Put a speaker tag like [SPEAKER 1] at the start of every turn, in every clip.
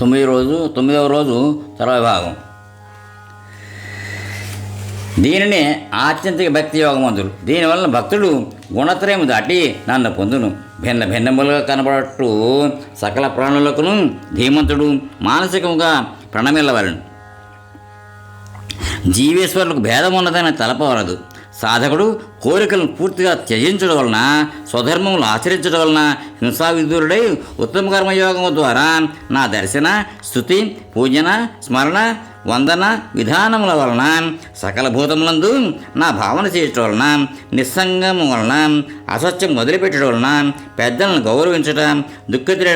[SPEAKER 1] తొమ్మిది రోజు తొమ్మిదవ రోజు తర్వాత భాగం. దీనిని ఆత్యంతిక భక్తి యోగమంతులు దీనివలన భక్తుడు గుణత్రయం దాటి నన్ను పొందును. భిన్న భిన్నములుగా కనబడట్టు సకల ప్రాణులకును ధీమంతుడు మానసికంగా ప్రణమిల్లవలను. జీవేశ్వరులకు భేదం ఉన్నదని తలపవలదు సాధకుడు కోరికలను పూర్తిగా త్యజించడం వలన స్వధర్మములు ఆచరించడం వలన హింసావిధురుడై ఉత్తమ కర్మయోగము ద్వారా నా దర్శన స్థుతి పూజన స్మరణ వందన విధానముల వలన సకల భూతములందు నా భావన చేయటం వలన నిస్సంగము వలన అసత్యం వదిలిపెట్టడం వలన పెద్దలను గౌరవించడం దుఃఖితుడ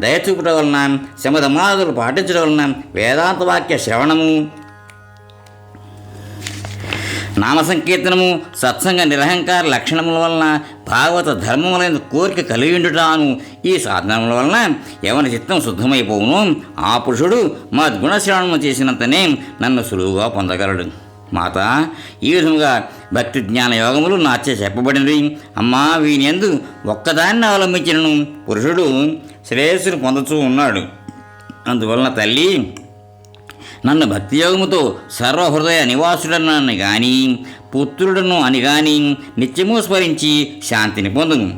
[SPEAKER 1] దయచూపడం వలన శమధమాదులు పాటించడం వలన వేదాంత వాక్య శ్రవణము నామ సంకీర్తనము సత్సంగ నిరహంకార లక్షణముల వలన భాగవత ధర్మములైన కోరిక కలిగి ఉండుటాను ఈ సాధనముల వలన ఎవరి చిత్తం శుద్ధమైపోవును. ఆ పురుషుడు మా గుణశ్రవణము చేసినంతనే నన్ను సులువుగా పొందగలడు. మాత ఈ విధముగా భక్తి జ్ఞాన యోగములు నాచే చెప్పబడినవి. అమ్మా వీనియందు ఒక్కదాన్ని అవలంబించినను పురుషుడు శ్రేయస్సును పొందుతూ ఉన్నాడు. అందువలన తల్లి నన్ను భక్తియోగముతో సర్వహృదయ నివాసుడనని గాని పుత్రుడను అని గాని నిత్యము స్మరించి శాంతిని పొందును.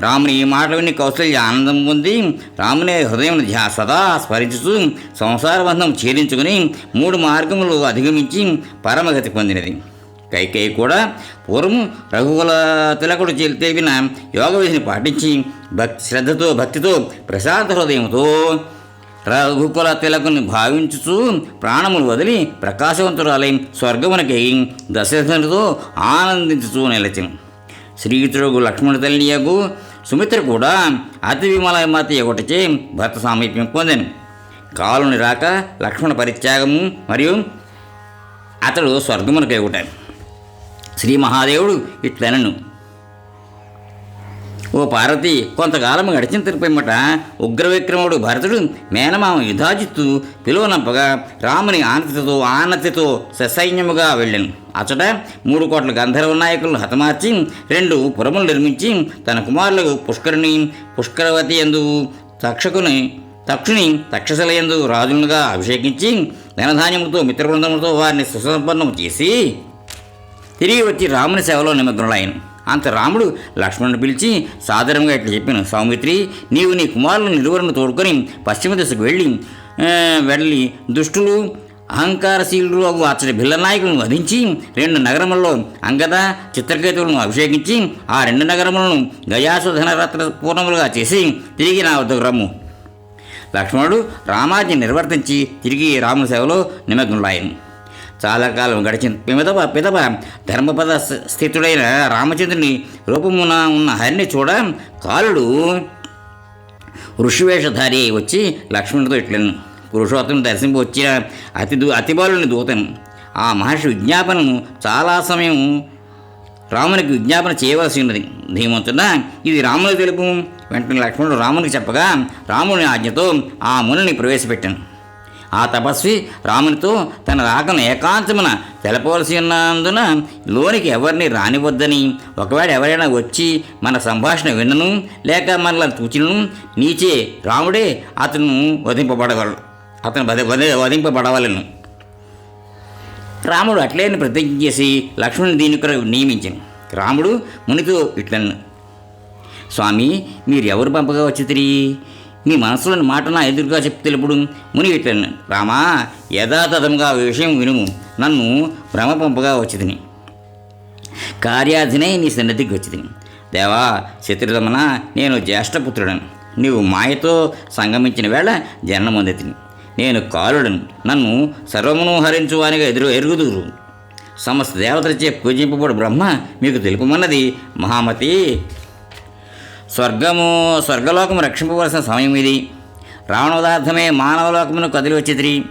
[SPEAKER 1] రాముని ఈ మాటలు విని కౌశల్య ఆనందం పొంది రాముని హృదయం ధ్యా సదా స్మరించుతూ సంసార బంధం ఛేదించుకుని మూడు మార్గములు అధిగమించి పరమగతి పొందినది. కైకేయి కూడా పూర్వం రఘుకుల తిలకుడు తెలిపిన యోగ విధిని పాటించి భక్తి శ్రద్ధతో భక్తితో ప్రశాంత హృదయంతో రఘుకుల తిలకుని భావించుచు ప్రాణములు వదిలి ప్రకాశవంతురాలై స్వర్గమునకి దశరథునితో ఆనందించుచూ నిలచిను. శ్రీయుతుడు లక్ష్మణ తల్లియకు సుమిత్ర కూడా అతి విమలమతి ఒకటిచే భర్త సామీప్యం పొందాను. కాలుని రాక లక్ష్మణ పరిత్యాగము మరియు అతడు స్వర్గమునకు ఎగుటాడు శ్రీ మహాదేవుడు ఇట్లనను. ఓ పార్వతి కొంతకాలం గడిచిన తిరుపమ్మట ఉగ్రవిక్రముడు భరతుడు మేనమామ యుధాజిత్తు పిలువనంపగా రాముని ఆనతితో ఆనతితో ససైన్యముగా వెళ్ళాను. అచట మూడు కోట్ల గంధర్వ నాయకులను హతమార్చి రెండు పురములు నిర్మించి తన కుమారులకు పుష్కరుని పుష్కరవతి ఎందు తక్షకుని తక్షుని తక్షశల ఎందు రాజులుగా అభిషేకించి ధనధాన్యముతో మిత్రబృందముతో వారిని సుసంపన్నం చేసి తిరిగి వచ్చి రాముని సేవలో నిమగ్నులైన. అంత రాముడు లక్ష్మణుని పిలిచి సాధారణంగా ఇట్లా చెప్పాను సౌమిత్రి నీవు నీ కుమారులను నిలువరను తోడుకొని పశ్చిమ దిశకు వెళ్ళి వెళ్ళి దుష్టులు అహంకారశీలుడు అగు అతడి భిల్ల నాయకులను వధించి రెండు నగరములలో అంగద చిత్రకేతువులను అభిషేకించి ఆ రెండు నగరములను గయాసుధనరత్న పూర్ణములుగా చేసి తిరిగి నా వద్దకు రమ్ము. లక్ష్మణుడు రామాజ్ఞ నిర్వర్తించి తిరిగి రాముని సేవలో నిమగ్నులాయను చాలా కాలం గడిచింది. పిమదప పిదప ధర్మపద స్థితుడైన రామచంద్రుని రూపమున ఉన్న హరిని చూడ కాలుడు ఋషివేషధారి వచ్చి లక్ష్మణుడితో ఇట్లను. పురుషోత్తముని దర్శింపు వచ్చిన అతి దూ దూతను. ఆ మహర్షి విజ్ఞాపనను చాలా సమయం రామునికి విజ్ఞాపన చేయవలసి ఉన్నది. ధీమంతున ఇది రాముని తెలుపు. వెంటనే లక్ష్మణుడు రామునికి చెప్పగా రాముని ఆజ్ఞతో ఆ మునిని ప్రవేశపెట్టాను. ఆ తపస్వి రామునితో తన రాకను ఏకాంతమున తెలపవలసి ఉన్నందున లోనికి ఎవరిని రానివద్దని ఒకవేళ ఎవరైనా వచ్చి మన సంభాషణ విన్నను లేక మనల తూచినను నీచే రాముడే అతను వధింపబడగలడు. అతను వధ వధింపబడవలను. రాముడు అట్లేని ప్రతిజ్ఞ చేసి లక్ష్మణుని దీని కొరకు నియమించాను. రాముడు మునితో ఇట్లను స్వామి మీరు ఎవరు పంపగా వచ్చితిరి మీ మనసులోని మాట నా ఎదురుగా చెప్తే తెలుపుడు ముని ఇట్లను రామా యథాతథముగా ఆ విషయం వినుము. నన్ను భ్రమపంపగా వచ్చిదిని వచ్చితిని. కార్యాధినై నీ సన్నిధికి వచ్చిదిని దేవా శత్రుదమన నేను జ్యేష్ఠపుత్రుడను. నీవు మాయతో సంగమించిన వేళ జన్మొందితిని నేను కాలుడను నన్ను సర్వమును హరించువానిగా ఎదురు ఎరుగుదురు. సమస్త దేవతలచే పూజింపబడు బ్రహ్మ మీకు తెలుపమన్నది మహామతి స్వర్గము స్వర్గలోకము రక్షింపవలసిన సమయం ఇది. రావణోదార్థమే మానవలోకమును కదిలి వచ్చితిరి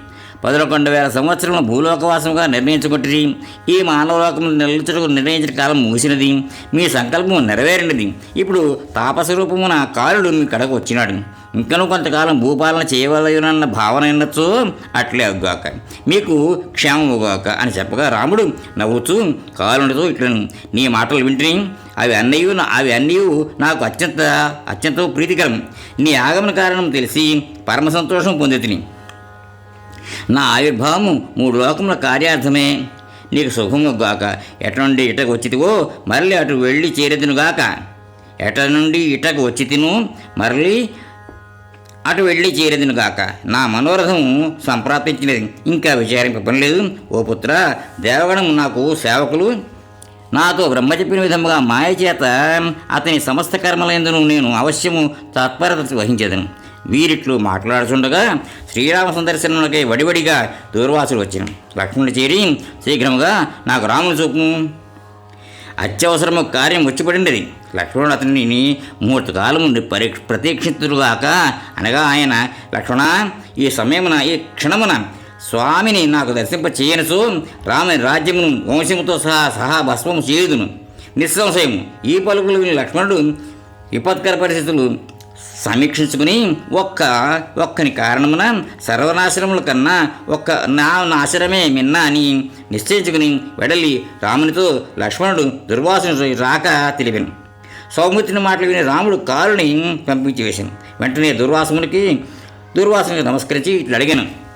[SPEAKER 1] పదకొండు వేల సంవత్సరములు భూలోకవాసముగా నిర్ణయించుకుంటుంది ఈ మానవలోకము నిలుచుటకు నిర్ణయించిన కాలం ముగిసినది. మీ సంకల్పము నెరవేరినది. ఇప్పుడు తాపస్వరూపమున కాలుడు మీ కడకు వచ్చినాడు. ఇంకను కొంతకాలం భూపాలన చేయవలనన్న భావన ఎన్నచ్చు అట్లే అగ్గాక మీకు క్షేమముగాక అని చెప్పగా రాముడు నవ్వుతూ కాలుడితో ఇట్లను నీ మాటలు వింటిని. అవి అన్నయు అవి అన్నీ నాకు అత్యంత అత్యంత ప్రీతికరం. నీ ఆగమన కారణం తెలిసి పరమ సంతోషం పొందితిని. నా ఆవిర్భావము మూడు లోకముల కార్యార్థమే. నీకు శుభము గాక. ఎట నుండి ఇటకు వచ్చితివో మరలి అటు వెళ్ళి చేరేదును గాక. ఎట నుండి ఇటకు వచ్చి తిను మరలి అటు వెళ్ళి చేరేదును గాక. నా మనోరథం సంప్రాప్తించినది. ఇంకా విచారింప పని లేదు ఓ పుత్ర దేవగణం నాకు సేవకులు. నాతో బ్రహ్మ చెప్పిన విధముగా మాయ చేత అతని సమస్త కర్మలందును నేను అవశ్యము తత్పరత వహించేదను. వీరిట్లు మాట్లాడుచుండగా శ్రీరామ సందర్శనకై వడివడిగా దూర్వాసులు వచ్చిన. లక్ష్మణుడు చేరి శీఘ్రముగా నాకు రాముని చూపు అత్యవసరము కార్యం వచ్చిపడింది లక్ష్మణుడు అతనిని ముహూర్త కాలం పరీక్ష ప్రతీక్షితుడుగాక అనగా ఆయన లక్ష్మణ ఈ సమయమున ఈ క్షణమున స్వామిని నాకు దర్శింప చేయనసు రాముని రాజ్యమును వంశముతో సహా సహా భస్మము చేయుదును. నిస్సంశయము. ఈ పలుకులు విని లక్ష్మణుడు విపత్కర పరిస్థితులు సమీక్షించుకుని ఒక్క ఒక్కని కారణమున సర్వనాశనముల కన్నా ఒక్క నా నాశనమే మిన్న అని నిశ్చయించుకుని వెడలి రామునితో లక్ష్మణుడు దుర్వాసన రాక తెలిపాను సౌమిత్రుని మాటలు విని రాముడు కారుని పంపించి వేశాను వెంటనే దుర్వాసమునికి దుర్వాసనకి నమస్కరించి ఇట్లా అడిగాను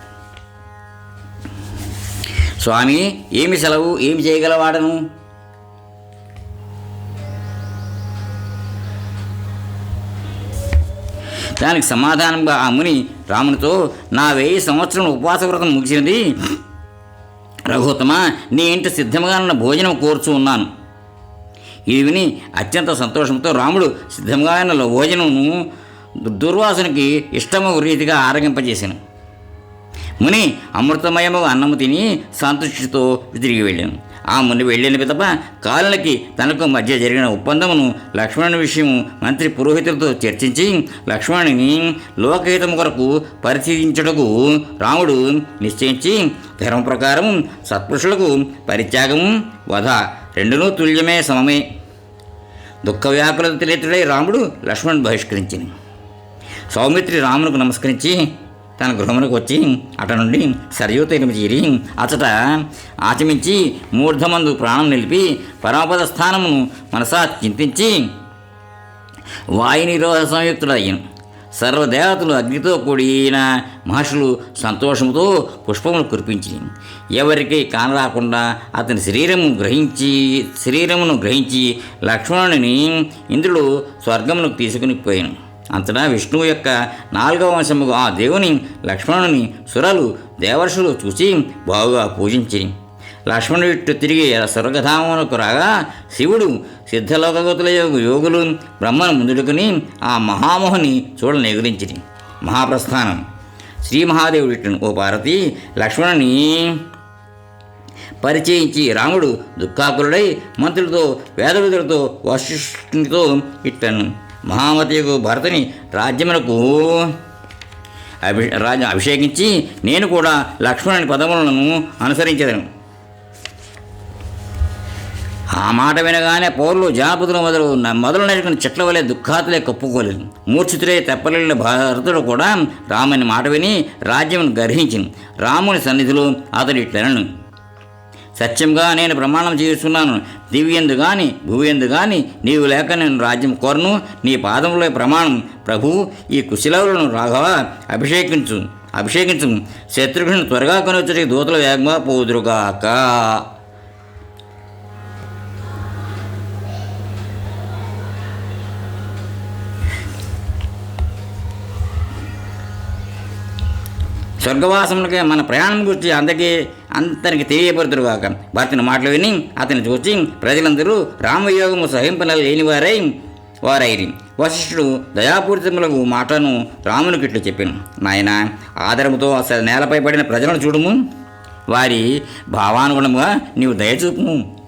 [SPEAKER 1] స్వామి ఏమి సెలవు? ఏమి చేయగలవాడను? దానికి సమాధానంగా ఆ ముని రామునితో నా వెయ్యి సంవత్సరం ఉపవాస వ్రతం ముగిసినది. రఘుత్తమ నీ ఇంటి సిద్ధంగా ఉన్న భోజనం కోరుచు ఉన్నాను. ఇది విని అత్యంత సంతోషంతో రాముడు సిద్ధంగా ఉన్న భోజనమును దుర్వాసునికి ఇష్టము రీతిగా ఆరగింపజేశాను. ముని అమృతమయము అన్నము తిని సంతృష్టితో తిరిగి వెళ్ళాను. ఆ ముని వెళ్ళిన పితప కాలులకి తనకు మధ్య జరిగిన ఒప్పందమును లక్ష్మణుని విషయము మంత్రి పురోహితులతో చర్చించి లక్ష్మణుని లోకహితము కొరకు పరిశీలించుటకు రాముడు నిశ్చయించి ధర్మ ప్రకారం సత్పురుషులకు పరిత్యాగము వధ రెండునూ తుల్యమే సమమే. దుఃఖ వ్యాకులత తెలియతుడై రాముడు లక్ష్మణ్ బహిష్కరించింది సౌమిత్రి రామునికి నమస్కరించి తన గృహమునకు వచ్చి అట నుండి సరయూ తీరము చేరి అచట ఆచమించి మూర్ధమందు ప్రాణం నిలిపి పరమపద స్థానమును మనసా చింతించి వాయు నిరోధ సంయుక్తుడయ్యను. సర్వదేవతలు అగ్నితో కూడిన మహర్షులు సంతోషంతో పుష్పములు కురిపించి ఎవరికి కానరాకుండా అతని శరీరము గ్రహించి శరీరమును గ్రహించి లక్ష్మణుని ఇంద్రుడు స్వర్గమును తీసుకుని పోయాను. అంతటా విష్ణువు యొక్క నాలుగవ వంశము ఆ దేవుని లక్ష్మణుని సురలు దేవర్షులు చూసి బాగుగా పూజించి లక్ష్మణుడు ఇట్టు తిరిగి స్వర్గధామమునకు రాగా శివుడు సిద్ధలోకగతుల యోగులు బ్రహ్మను ముందుడుకుని ఆ మహామోహని చూడని మహాప్రస్థానం. శ్రీ మహాదేవుడు ఇట్లను ఓ పార్వతి లక్ష్మణుని పరిచయించి రాముడు దుఃఖాకులుడై మంత్రులతో వేదవిధులతో వశిష్ఠునితో ఇట్లను మహామతికు భరతుని రాజ్యమునకు అభి రాజ్యం అభిషేకించి నేను కూడా లక్ష్మణుని పదములను అనుసరించదను. ఆ మాట వినగానే పౌరులు జాపతులు మొదలు మొదలు నరికిన చెట్ల వలె దుఃఖాతులే కప్పుకోలేదు. మూర్ఛితులే తెప్పలేని భరతుడు కూడా రాముని మాట విని రాజ్యం గర్హించింది రాముని సన్నిధిలో అతడు ఇట్లనను. సత్యంగా నేను ప్రమాణం చేస్తున్నాను దివ్యందు గాని భూయందు గాని నీవు లేక నేను రాజ్యం కోరను. నీ పాదంలో ప్రమాణం. ప్రభు ఈ కుశలవులను రాఘవ అభిషేకించు. అభిషేకించు. శత్రుఘ్నుని త్వరగా కొనొచ్చటి దూతల వేగంగా పోదురుగాక. స్వర్గవాసములకే మన ప్రయాణం గురించి అందరికీ అందరికి తెలియపరుతురుగాక భర్తని మాటలు విని అతని చూచి ప్రజలందరూ రామయోగము సహింపన లేనివారై వారైరి. వశిష్ఠుడు దయాపూరితములకు మాటను రామునికి ఇట్లు చెప్పాను. నాయన ఆదరముతో అసలు నేలపై పడిన ప్రజలను చూడుము. వారి భావానుగుణముగా నీవు దయచూపుము.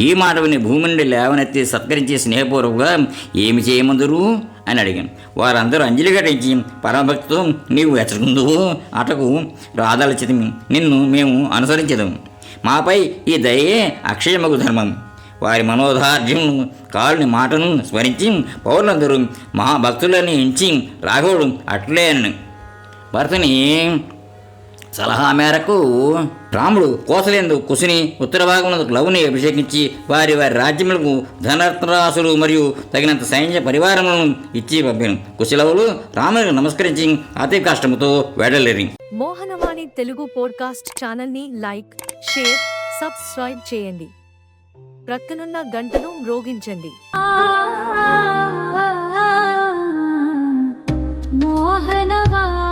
[SPEAKER 1] ఈ మాట విని భూమి నుండి లేవనెత్తి సత్కరించి స్నేహపూర్వకంగా ఏమి చేయమందురు? అని అడిగాను. వారందరూ అంజలి ఘటించి పరమభక్తితో నీవు ఎచ్చకుందువు అటకు రాధాలచితమి నిన్ను మేము అనుసరించదాము మాపై ఈ దయే అక్షయమగు ధర్మం. వారి మనోధార్జ్యం కాలుని మాటను స్మరించి పౌరులందరూ మహాభక్తులని ఎంచి రాఘవుడు అట్లే అని భర్తని సలహా మేరకు రాముడు కోసలేందు కుశిని ఉత్తర భాగమునందు లవుని అభిషేకించి వారి వారి రాజ్యములకు ధనర్థరాసులు మరియు తగినంత సైన్య పరివారములను ఇచ్చి పంపాను. కుశలవులు రామునికి నమస్కరించి అతి కష్టముతో వెడలేరి.
[SPEAKER 2] మోహనవాణి తెలుగు పోడ్కాస్ట్ ఛానల్ని లైక్ షేర్ సబ్స్క్రైబ్ చేయండి. ప్రక్కనున్న గంటను మ్రోగించండి.
[SPEAKER 3] మోహనవాణి.